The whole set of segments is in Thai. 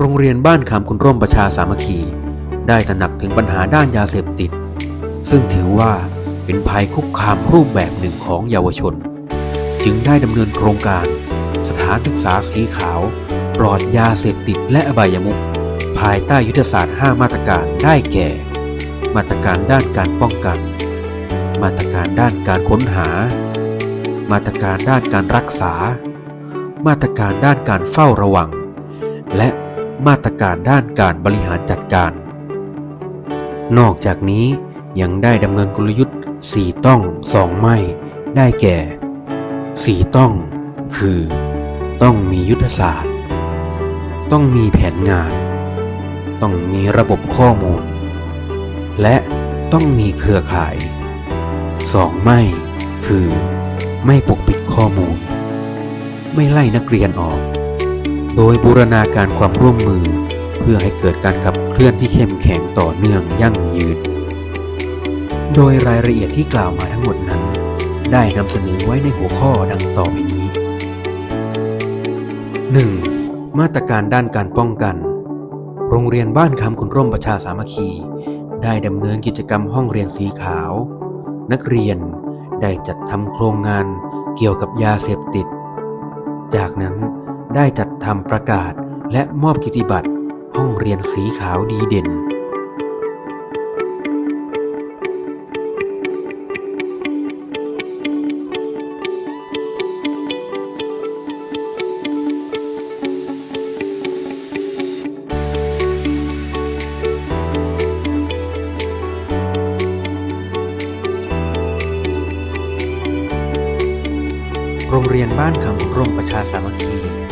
โรงเรียนบ้านคำคุณร่มประชาสามัคคี ได้ตระหนักถึงปัญหาด้านยาเสพติด ซึ่งถือว่าเป็นภัยคุกคามรูปแบบหนึ่งของเยาวชน จึงได้ดำเนินโครงการ สถานศึกษาสีขาว ปลอดยาเสพติดและอบายมุขภายใต้ยุทธศาสตร์ 5 มาตรการได้แก่ มาตรการด้านการป้องกัน มาตรการด้านการค้นหา มาตรการด้านการรักษา มาตรการด้านการเฝ้าระวัง และ มาตรการด้านการบริหารจัดการ นอกจากนี้ยังได้ดำเนินกลยุทธ์4ต้อง2ไม่ ได้แก่4ต้อง คือ ต้องมียุทธศาสตร์ ต้องมีแผนงาน ต้องมีระบบข้อมูล และต้องมีเครือข่าย2ไม่ คือ ไม่ปกปิดข้อมูล ไม่ไล่นักเรียนออก โดยบูรณาการความร่วมมือ เพื่อให้เกิดการขับเคลื่อนที่เข้มแข็งต่อเนื่องยั่งยืน โดยรายละเอียดที่กล่าวมาทั้งหมดนั้น ได้นำเสนอไว้ในหัวข้อดังต่อไปนี้ 1. มาตรการด้านการป้องกัน โรงเรียนบ้านคำคุณร่มประชาสามัคคี ได้ดำเนินกิจกรรมห้องเรียนสีขาว นักเรียนได้จัดทำโครงงานเกี่ยวกับยาเสพติด จากนั้น ได้จัดทำประกาศและมอบกิติบัตรห้องเรียนสีขาวดีเด่น โรงเรียนบ้านคำร่มประชาสามัคคี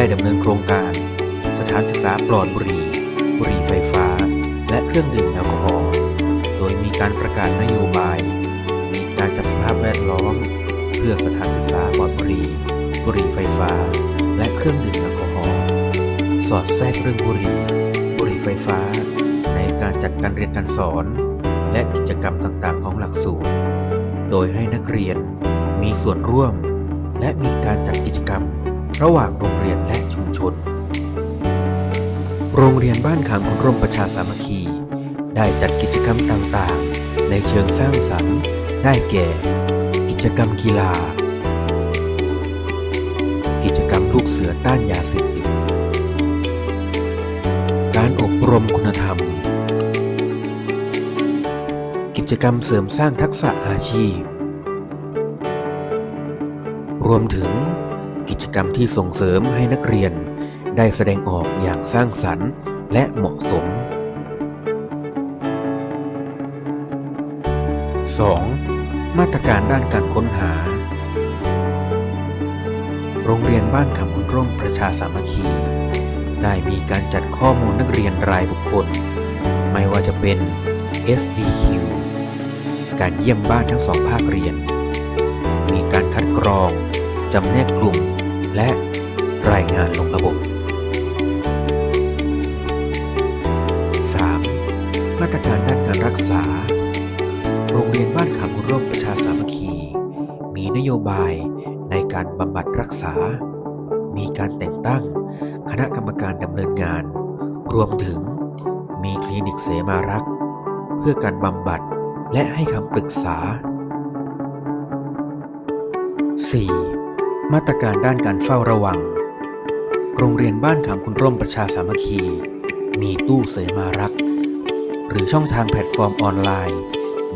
ได้ดำเนินโครงการ สถานศึกษาปลอดบุหรี่ บุหรี่ไฟฟ้า และเครื่องดื่มแอลกอฮอล์โดยมีการประกาศนโยบาย มีการจัดสภาพแวดล้อม เพื่อสถานศึกษาปลอดบุหรี่ บุหรี่ไฟฟ้า และเครื่องดื่มแอลกอฮอล์สอดแทรกเรื่องบุหรี่ บุหรี่ไฟฟ้า ในการจัดการเรียนการสอน และกิจกรรมต่างๆ ของหลักสูตร โดยให้นักเรียนมีส่วนร่วม และมีการจัดกิจกรรม ระหว่างโรงเรียนและชุมชน โรงเรียนบ้านขามคุณร่มประชาสามัคคี ได้จัดกิจกรรมต่างๆ ในเชิงสร้างสรรค์ ได้แก่ กิจกรรมกีฬา กิจกรรมลูกเสือต้านยาเสพติด การอบรมคุณธรรม กิจกรรมเสริมสร้างทักษะอาชีพ รวมถึง กิจกรรมที่ส่งเสริมให้นักเรียน ได้แสดงออกอย่างสร้างสรรค์และเหมาะสม 2. มาตรการด้านการค้นหา โรงเรียนบ้านคำคุณร่มประชาสามัคคี ได้มีการจัดข้อมูลนักเรียนรายบุคคล ไม่ว่าจะเป็น SDQ การเยี่ยมบ้านทั้งสองภาคเรียน มีการคัดกรอง จำแนกกลุ่ม และรายงานลงระบบ 3. มาตรการด้านการรักษา โรงเรียนบ้านขามุร่มประชาสามัคคี มีนโยบายในการบำบัดรักษา มีการแต่งตั้งคณะกรรมการดำเนินงาน รวมถึงมีคลินิกเสมารักษ์เพื่อการบำบัดและให้คำปรึกษา 4. มาตรการด้านการเฝ้าระวัง โรงเรียนบ้านขามคุณร่มประชาสามัคคี มีตู้เสมารัก หรือช่องทางแพลตฟอร์มออนไลน์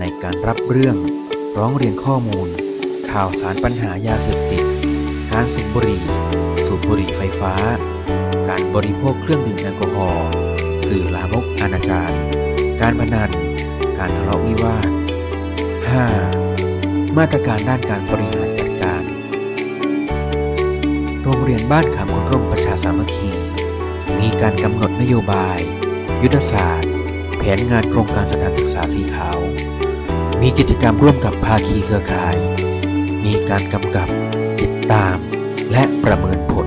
ในการรับเรื่อง ร้องเรียนข้อมูล ข่าวสารปัญหายาเสพติด การสูบบุหรี่ สูบบุหรี่ไฟฟ้า การบริโภคเครื่องดื่มแอลกอฮอล์ สื่อลามกอนาจารการพนัน การทะเลาะวิวาท 5. มาตรการด้านการบริหารจัดการ เรียนบ้านขามคนร่มประชาสามัคคี มีการกำหนดนโยบาย ยุทธศาสตร์ แผนงานโครงการสถานศึกษาสีขาว มีกิจกรรมร่วมกับภาคีเครือข่าย มีการกำกับ ติดตาม และประเมินผล